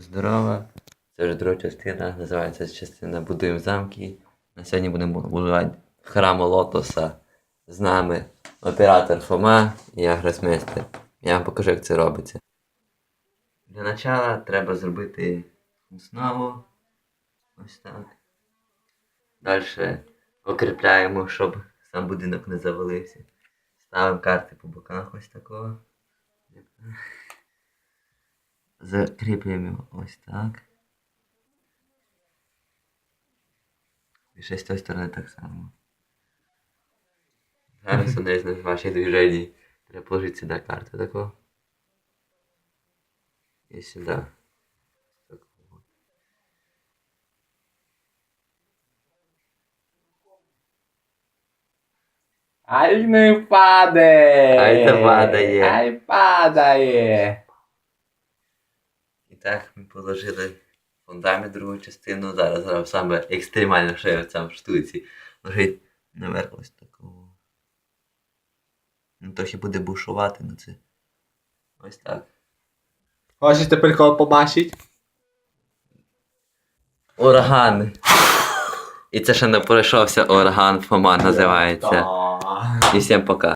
Здорово. Це вже друга частина, називається частина Будуємо замки. На сьогодні будемо будувати храм Лотоса. З нами оператор Фома і я гросмейстер. Я вам покажу, як це робиться. Для початку треба зробити основу. Ось так. Далі окріпляємо, щоб сам будинок не завалився. Ставимо карти по боках ось такого. Закріплюємо його ось так. І ще з тої сторони так само. Зараз одне з ваших движений. Треба положити сюди карту таку. І сюди. Аж не падає. Ай, падає. Ай падає. Так ми положили фундамент другу частину. Зараз зараз саме екстремально ще в цьому штуці. Ложить наверх ось такого. Ну трохи буде бушувати, ну це. Ось так. Хочеш тепер кого побачить? Ураган. І це ще не пройшовся ураган Фома називається. І всім пока.